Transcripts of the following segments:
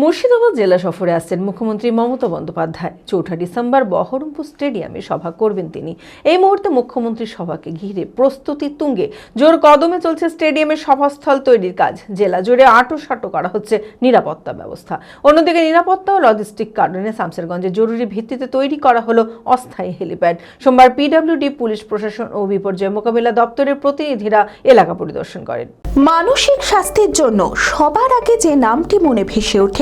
মুর্শিদাবাদ জেলা সফরে আসছেন মুখ্যমন্ত্রী মমতা বন্দ্যোপাধ্যায়। চৌঠা ডিসেম্বর বহরমপুর স্টেডিয়ামে সভা করবেন তিনি। এই মুহূর্তে মুখ্যমন্ত্রীর সভাকে ঘিরে প্রস্তুতি তুঙ্গে। জোর কদমে চলছে স্টেডিয়ামের সভাস্থল তৈরির কাজ। জেলা জুড়ে আটো সাটো করা হচ্ছে নিরাপত্তা ব্যবস্থা। অন্যদিকে নিরাপত্তা ও লজিস্টিক কারণে শামসেরগঞ্জে জরুরি ভিত্তিতে তৈরি করা হলো অস্থায়ী হেলিপ্যাড। সোমবার পিডব্লিউডি পুলিশ প্রশাসন ও বিপর্যয় মোকাবিলা দপ্তরের প্রতিনিধিরা এলাকা পরিদর্শন করেন। মানসিক স্বাস্থ্যের জন্য সবার আগে যে নামটি মনে ভেসে ওঠে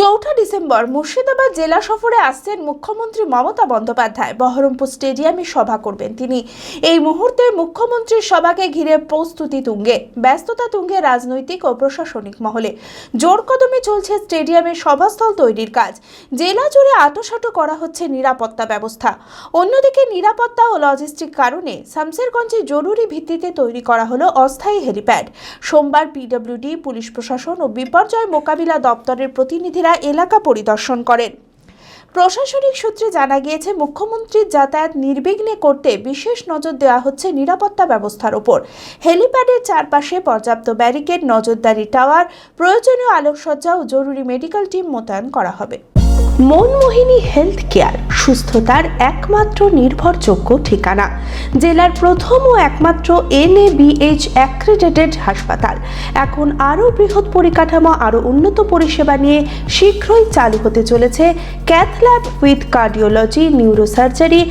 চৌঠা ডিসেম্বর মুর্শিদাবাদ জেলা সফরে আসছেন মুখ্যমন্ত্রী মমতা বন্দ্যোপাধ্যায়। বহরমপুর স্টেডিয়ামে সভা করবেন তিনি। এই মুহূর্তে মুখ্যমন্ত্রীর সভাকে ঘিরে প্রস্তুতি তুঙ্গে। ব্যস্ততা তুঙ্গে রাজনৈতিক ও প্রশাসনিক মহলে। জোর কদমে চলছে স্টেডিয়ামের সভাস্থল তৈরির কাজ। জেলা জুড়ে আটোসাটো করা হচ্ছে নিরাপত্তা ব্যবস্থা। অন্যদিকে নিরাপত্তা ও লজিস্টিক কারণে শামসেরগঞ্জে জরুরি ভিত্তিতে তৈরি করা হলো অস্থায়ী হেলিপ্যাড। সোমবার পিডব্লিউডি, পুলিশ প্রশাসন ও বিপর্যয় মোকাবিলা দপ্তরের প্রতিনিধিরা এলাকা পরিদর্শন করেন। প্রশাসনিক সূত্রে জানা গিয়েছে, মুখ্যমন্ত্রীর যাতায়াত নির্বিঘ্নে করতে বিশেষ নজর দেওয়া হচ্ছে নিরাপত্তা ব্যবস্থার ওপর। হেলিপ্যাডের চারপাশে পর্যাপ্ত ব্যারিকেড, নজরদারি টাওয়ার, প্রয়োজনীয় আলোকসজ্জা ও জরুরি মেডিকেল টিম মোতায়েন করা হবে। মনমোহিনী হেলথ কেয়ার, সুস্থতার একমাত্র নির্ভরযোগ্য ঠিকানা। জেলার প্রথম ও একমাত্র এনএবিএইচ অ্যাক্রেডিটেড হাসপাতাল। এখন আরও বৃহৎ পরিকাঠামো, আরও উন্নত পরিষেবা নিয়ে শীঘ্রই চালু হতে চলেছে cath lab with cardiology, neurosurgery